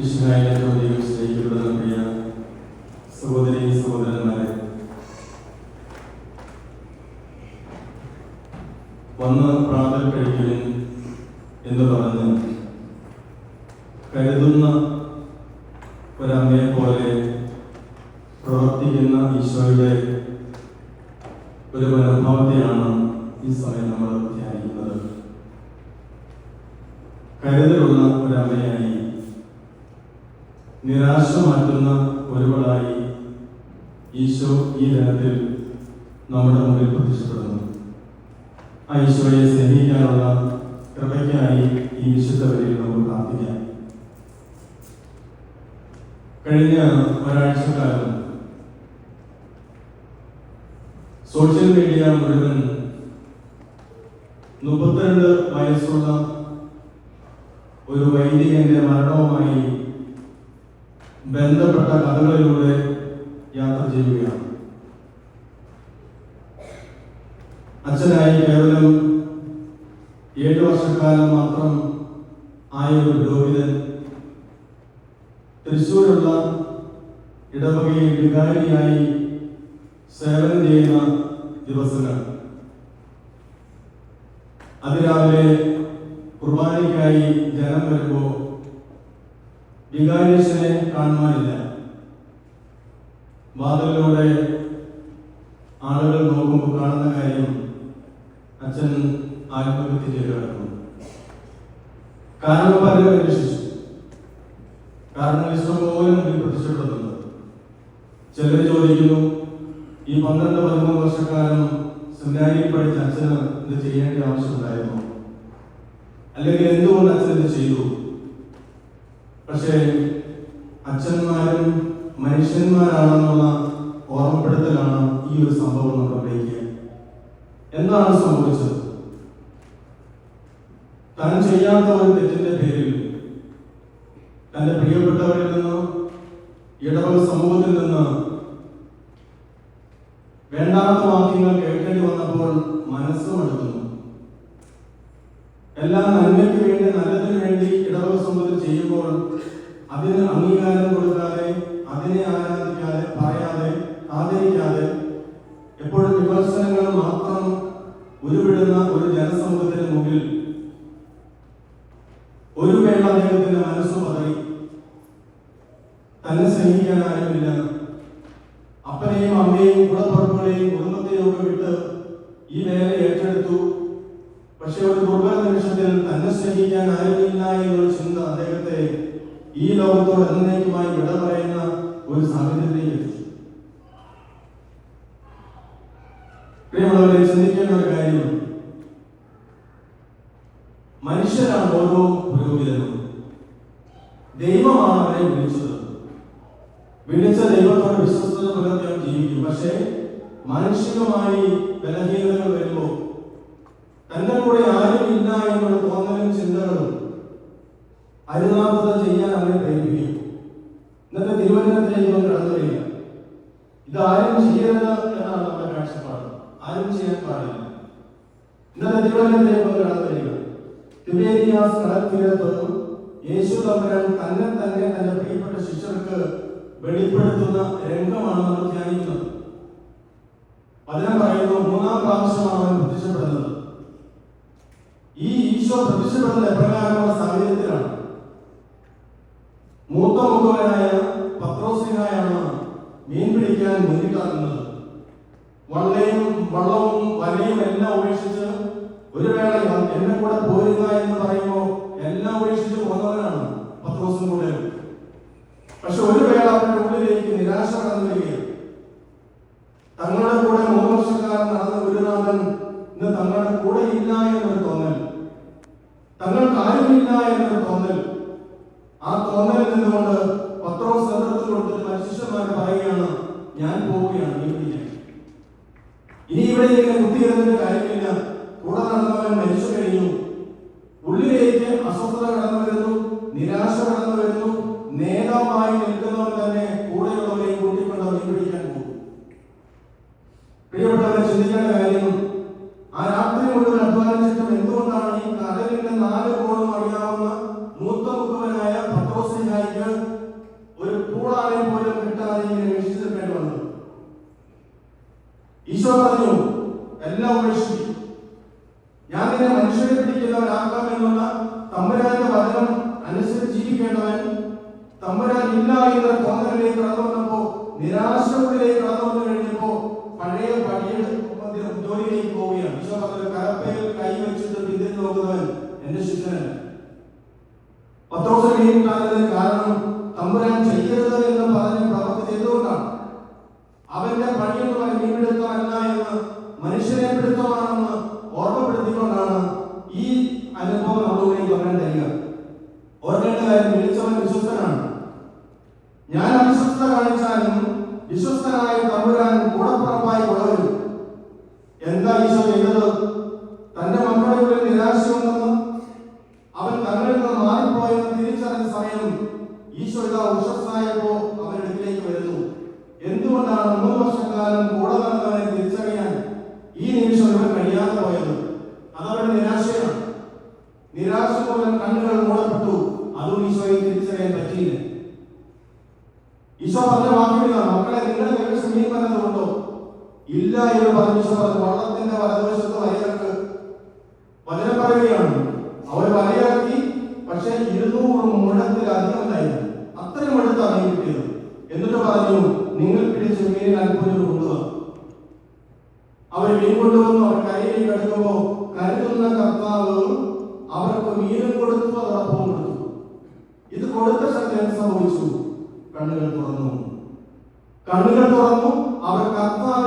വിശുദ്ധനായ ദൈവം സ്നേഹിക്കപ്പെടുന്ന പ്രിയ സഹോദരി സഹോദരന്മാരെ. വന്ന് പ്രാതൽ കഴിക്കുവിൻ എന്ന് പറഞ്ഞ് കരുതുന്ന ഒരമ്മയെ പോലെ പ്രവർത്തിക്കുന്ന ഈശോയുടെ ഒരു ഈ സമയം നമ്മൾ ധ്യാനിക്കുന്നത്. കരുതലുള്ള ഒരമ്മയായി നിരാശ മാറ്റുന്ന ഒരുവളായി ഈശോ ഈ ദിനത്തിൽ നമ്മുടെ മുന്നിൽ പ്രത്യക്ഷപ്പെടുന്നു ആ ഈശോയെ സ്നേഹിക്കാനുള്ള കൃപയ്ക്കായി ഈ വിശുദ്ധ വരിയിൽ നമുക്ക് പ്രാർത്ഥിക്കാം. കഴിഞ്ഞ ഒരാഴ്ചക്കാലം സോഷ്യൽ മീഡിയ മുഴുവൻ മുപ്പത്തിരണ്ട് വയസ്സുള്ള ഒരു വൈദികന്റെ മരണവുമായി ബന്ധപ്പെട്ട കഥകളിലൂടെ യാത്ര ചെയ്യുകയാണ്. അച്ഛനായി കേവലം ഏഴ് വർഷക്കാലം മാത്രം ആയ ഒരു പുരോഹിതൻ തൃശ്ശൂരുള്ള ഇടവകയിൽ വികാരിയായി സേവനം ചെയ്യുന്ന ദിവസങ്ങൾ. അതിരാവിലെ കുർബാനയ്ക്കായി ജനം വരുമ്പോൾ വികാരിയച്ഛനെ കാണുവാനില്ല. വാതിലൂടെ ആളുകൾ നോക്കുമ്പോൾ കാണുന്ന കാര്യം അച്ഛൻ ആത്മഹത്യ ചെയ്ത് കിടക്കുന്നു. കാരണം പലരും അന്വേഷിച്ചു. കാരണം വിശ്വം പോലും പ്രത്യക്ഷപ്പെടുന്നുണ്ട്. ചിലർ ചോദിക്കുന്നു ഈ പന്ത്രണ്ട് പതിമൂന്ന് വർഷക്കാലം സെമിനാരിയിൽ പഠിച്ച അച്ഛന് ഇത് ചെയ്യേണ്ട ആവശ്യമുണ്ടായിരുന്നു അല്ലെങ്കിൽ എന്തുകൊണ്ട് അച്ഛൻ ഇത് ചെയ്തു? പക്ഷേ അച്ഛന്മാരും മനുഷ്യന്മാരാണെന്നുള്ള ഓർമ്മപ്പെടുത്തലാണ് ഈ ഒരു സംഭവം നമ്മളിലേക്ക് എന്താണ് സംഭവിച്ചത്? താൻ ചെയ്യാത്ത ഒരു തെറ്റിന്റെ പേരിൽ തന്റെ പ്രിയപ്പെട്ടവരിൽ നിന്ന് ഇടവക സമൂഹത്തിൽ നിന്ന് അവൻ ജീവിക്കും. പക്ഷേ മാനുഷികമായി ബലഹീനതകൾ വരുമ്പോൾ തന്റെ കൂടെ ആരും ഇല്ല എന്നുള്ള തോന്നലും ചിന്തകളും അരുതാപത ചെയ്യാൻ അവരെ പ്രേരിപ്പിക്കും. ഇന്നത്തെ തിരുവനന്തപുരത്തിലേക്ക് ഒന്ന് കടന്നു വരിക ഇത് ആരും ചെയ്യരുത് എന്നാണ് നമ്മുടെ കാഴ്ചപ്പാട്. ആരും ചെയ്യാൻ പാടില്ല. ഇന്നത്തെ തിരുവനന്തപുരത്തിലേക്ക് ഒന്ന് കടന്നു വരിക തിബേരിയാസ് കടൽ തീരത്ത് യേശു തമ്പുരാൻ തന്നെ തന്നെ തന്റെ പ്രിയപ്പെട്ട ശിഷ്യർക്ക് വെളിപ്പെടുത്തുന്ന രംഗമാണ് നമ്മൾ ധ്യാനിക്കുന്നത്. അതിനെ പറയുന്നു മൂന്നാം പ്രാവശ്യമാണ് അവൻ പ്രത്യക്ഷപ്പെടുന്നത്. ഈ ഈശോ പ്രത്യക്ഷപ്പെടുന്ന എപ്രകാരമുള്ള സാഹചര്യത്തിലാണ്. മൂത്ത മുഖവനായ പത്രോസിനായാണ് മീൻ പിടിക്കാൻ മുന്നിട്ടാകുന്നത് വള്ളയും വള്ളവും വലയും എല്ലാം ഉപേക്ഷിച്ച് ഒരു വേള എന്നെ കൂടെ പോരുക എന്ന് പറയുമ്പോൾ എല്ലാം ഉപേക്ഷിച്ച് പോകുന്നവനാണ് പത്രോസും കൂടെ പക്ഷെ ഒരു വേള അവരുടെ ഉള്ളിലേക്ക് നിരാശ കടന്നു വരികയാണ് തങ്ങളുടെ കൂടെ മൂന്ന് വർഷക്കാലം നടന്ന ഗുരുനാഥൻ ഇന്ന് തങ്ങളുടെ കൂടെ ഇല്ല എന്നൊരു ഞാൻ നിന്നെ മനുഷ്യരെ പിടിക്കുന്നവനാക്കാം എന്നുള്ള തമ്പുരാന്റെ വചനം അനുസരിച്ച് ജീവിക്കേണ്ടവൻ തമ്പുരാൻ ഇല്ല എന്ന തോന്നലിലേക്ക് കടന്നു വന്നപ്പോ നിരാശകളിലേക്ക് കടന്നു വന്നു കഴിഞ്ഞപ്പോ പഴയ പണിയിൽ ജോലിയിലേക്ക് പോവുകയാണ്. ഈശോ പറഞ്ഞ കലപ്പയിൽ കൈവച്ചിട്ട് പിന്തിരിഞ്ഞു നോക്കുന്നവൻ എന്റെ ശിഷ്യനല്ല. പത്രോസം കാലത്തിന് കാരണം തമ്പുരാൻ ചെയ്യരുത് ഈശോ പറഞ്ഞ വാക്കുകളില്ല മക്കളെ നിങ്ങളെ കൈവശം മീൻ ഇല്ല എന്ന് പറഞ്ഞു ഈശോ പറഞ്ഞു. വള്ളത്തിന്റെ വലതുവശത്ത് വരയിറക്ക് വചനം പറയുകയാണ്. അവർ വലയിറക്കി പക്ഷെ ഇരുന്നൂറ് മുഴത്തിലധികം ഉണ്ടായിരുന്നു അത്രയും അടുത്താണ് മീൻ കിട്ടിയത്. എന്നിട്ട് പറഞ്ഞു നിങ്ങൾ പിടിച്ച മീനിൽ അല്പം കൊണ്ടുവന്നു. അവർ മീൻ കൊണ്ടുവന്നു അവർ കരയിലേക്ക് അടുക്കുമ്പോ കരുതുന്ന കർത്താവ് അവർക്ക് മീനും കൊടുത്തു അതോടൊപ്പം കൊടുത്തു ഇത് കൊടുത്ത ശക്തി എന്ത് സംഭവിച്ചു കണ്ണുകൾ തുറന്നു കണ്ണുകൾ തുറന്നു അവർ കർത്താവിനെ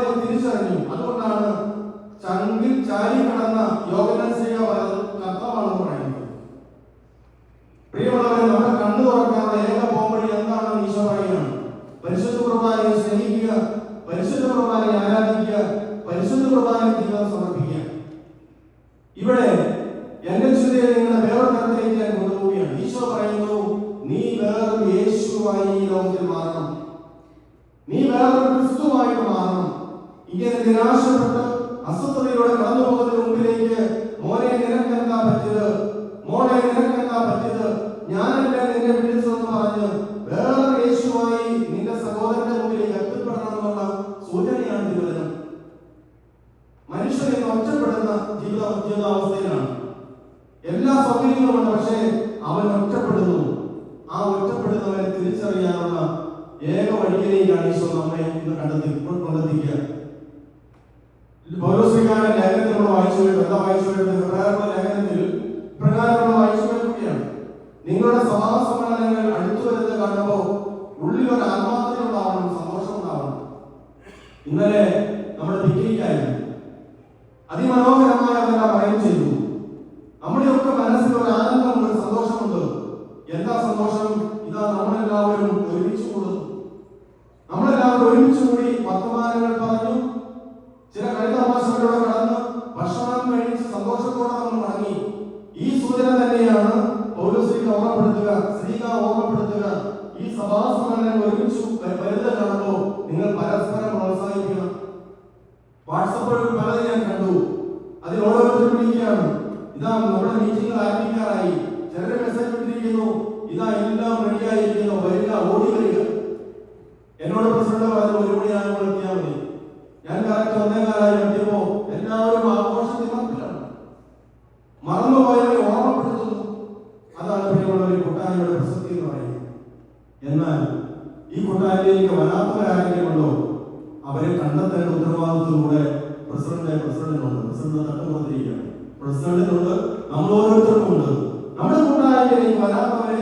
ആ തിരിച്ചറിയാവുന്ന ഏക വഴിയിലേക്കാണ് ഈശോ നമ്മെ ഇന്ന് കണ്ടെത്തി കൊണ്ടെത്തിക്കുക. പൗരസ്വീകാര ലേഖനത്തിൽ നമ്മൾ വായിച്ചു വരുന്നത് വായിച്ചു വരുന്നത് പ്രകാരമുള്ള ലേഖനത്തിൽ വായിച്ചു വരുകയാണ് നിങ്ങളുടെ സ്വഭാവ സമ്മേളനങ്ങൾ അടുത്തു വരുന്നത് കാണുമ്പോൾ ഉള്ളിൽ ഒരു ആത്മാർത്ഥത ഉണ്ടാവണം സന്തോഷം ഉണ്ടാവണം ഇന്നലെ നമ്മുടെ പിക്നിക്കായിരുന്നു അതിമനോഹരമായ എല്ലാവരും ആഘോഷ മാത്രമാണ് മറന്നുപോയവരെ ഓർമ്മപ്പെടുത്തുന്നു. അതാണ് പ്രിയമുള്ളവർ കൂട്ടായ്മയുടെ പ്രസക്തി എന്ന് പറയുന്നത്. എന്നാൽ ഈ കൂട്ടായ്മയിലേക്ക് വരാത്തവരാരെങ്കിലും ഉണ്ടോ? അവരെ കണ്ടെത്തേണ്ട ഉത്തരവാദിത്വത്തിലൂടെ പ്രസിഡന്റ് പ്രസിഡന്റിനുണ്ട്. പ്രസിഡന്റ് തട്ടുപുറത്തിരിക്കുകയാണ് പ്രസിഡന്റിനുണ്ട്. നമ്മൾ ഓരോരുത്തർക്കും ഉണ്ട്. നമ്മുടെ കൂട്ടായ്മയിലേക്ക് വരാത്തവരെ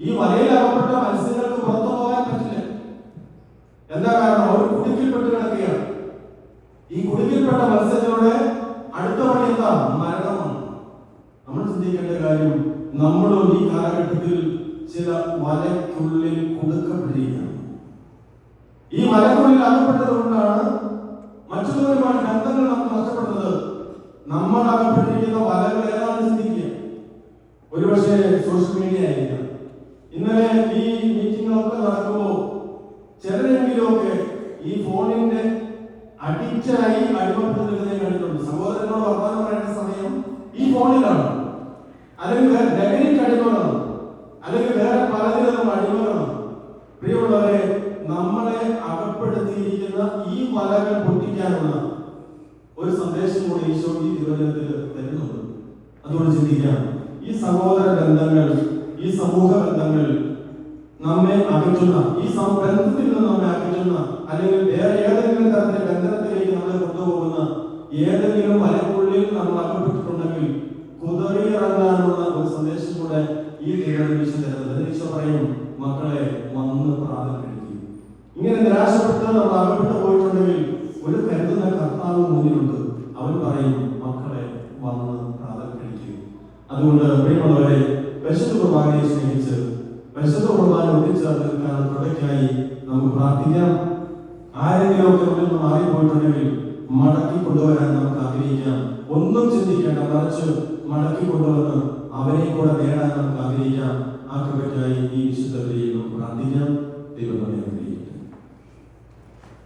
ഈ വലയിൽ അകപ്പെട്ട മത്സ്യങ്ങൾക്ക് പുറത്തു പോകാൻ പറ്റില്ല. എന്താ കാരണം? അവർ കുടുക്കിൽപ്പെട്ട് കിടക്കുകയാണ്. ഈ കുടുക്കിൽപ്പെട്ട മത്സ്യങ്ങളുടെ അടുത്ത വഴി എന്താ? മരണമാണ്. നമ്മൾ ചിന്തിക്കേണ്ട കാര്യം നമ്മളും ഈ കാലഘട്ടത്തിൽ ചില വലയ്ക്കുള്ളിൽ കുടുക്കപ്പെട്ടിരിക്കുകയാണ്. ഈ വലക്കുള്ളിൽ അകപ്പെട്ടത് കൊണ്ടാണ് മറ്റുള്ളവരുമായി ബന്ധങ്ങൾ നമുക്ക് നഷ്ടപ്പെടുന്നത് നമ്മൾ അകപ്പെട്ടിരിക്കുന്ന വലകൾ ഏതാണെന്ന് ചിന്തിക്കുക ഒരുപക്ഷെ സോഷ്യൽ മീഡിയ ആയിരിക്കാം ഇന്നലെ ഈ മീറ്റിങ്ങുകളൊക്കെ നടക്കുമ്പോൾ ചിലരെങ്കിലുമൊക്കെ ഈ ഫോണിന്റെ അഡിക്റ്റായി അടിമപ്പെട്ട് നിൽക്കുന്നതിനെ കണ്ടിട്ടുണ്ട് സഹോദരനോട് വർത്തമാനം പറയേണ്ട സമയം ഈ ഫോണിലാണ് അല്ലെങ്കിൽ വേറെ ലഹരിക്ക് അടിമകളാണ് അല്ലെങ്കിൽ വേറെ പലതിലും അടിമകളാണ് പ്രിയമുള്ളവരെ നമ്മളെ അകപ്പെടുത്തിയിരിക്കുന്ന ഈ വലകൾ പൊട്ടിക്കാനുള്ള ഒരു സന്ദേശം കൂടി ഈശോ ഈ തിരുവചനത്തിൽ തരുന്നുണ്ട് അതുകൊണ്ട് ചിന്തിക്കാം ഈ സഹോദര ബന്ധങ്ങൾ ഈ സമൂഹ ബന്ധങ്ങൾ നമ്മെ അകറ്റുന്ന ഈ സം- ബന്ധത്തിൽ നിന്ന് നമ്മെ അകറ്റുന്ന അല്ലെങ്കിൽ വേറെ ഏതെങ്കിലും തരത്തിലെ ബന്ധനത്തിലേക്ക് നമ്മളെ കൊണ്ടുപോകുന്ന ഏതെങ്കിലും മലക്കുള്ളിൽ നമ്മൾ അകപ്പെട്ടിട്ടുണ്ടെങ്കിൽ കുതറിയിറങ്ങാനുള്ള ഒരു സന്ദേശം കൂടെ ഈ ദൈവം ഈശോ തരുന്നത് ഈശോ പറയും മക്കളെ വന്ന് പ്രാർത്ഥന കഴിക്കും ഇങ്ങനെ നിരാശപ്പെട്ട് നമ്മൾ അകപ്പെട്ടു പോയിട്ടുണ്ടെങ്കിൽ ഒരു കരുതുന്ന കർത്താവ് മുന്നിലുണ്ട്. അവൻ പറയും മക്കളെ വന്ന് പ്രാർത്ഥന കഴിക്കും അതുകൊണ്ട് പ്രിയമുള്ളവരെ പരിശുദ്ധ കുർബാനയെ സ്നേഹിച്ച് പരിശുദ്ധ കുർബാന ഒന്നിച്ചേർന്ന് തുടക്കായി നമുക്ക് പ്രാർത്ഥിക്കാം. ആരെങ്കിലും ഒക്കെ ഉള്ളിൽ നിന്ന് മാറിപ്പോയിട്ടുണ്ടെങ്കിൽ മടക്കി കൊണ്ടുവരാൻ നമുക്ക് ആഗ്രഹിക്കാം. ഒന്നും ചിന്തിക്കേണ്ട മറിച്ച് മടക്കി കൊണ്ടുവന്ന് അവരെ കൂടെ നേടാൻ നമുക്ക് ആഗ്രഹിക്കാം. ആ കൃപയ്ക്കായി ഈ വിശുദ്ധ പ്രാർത്ഥിക്കാം. ദൈവം.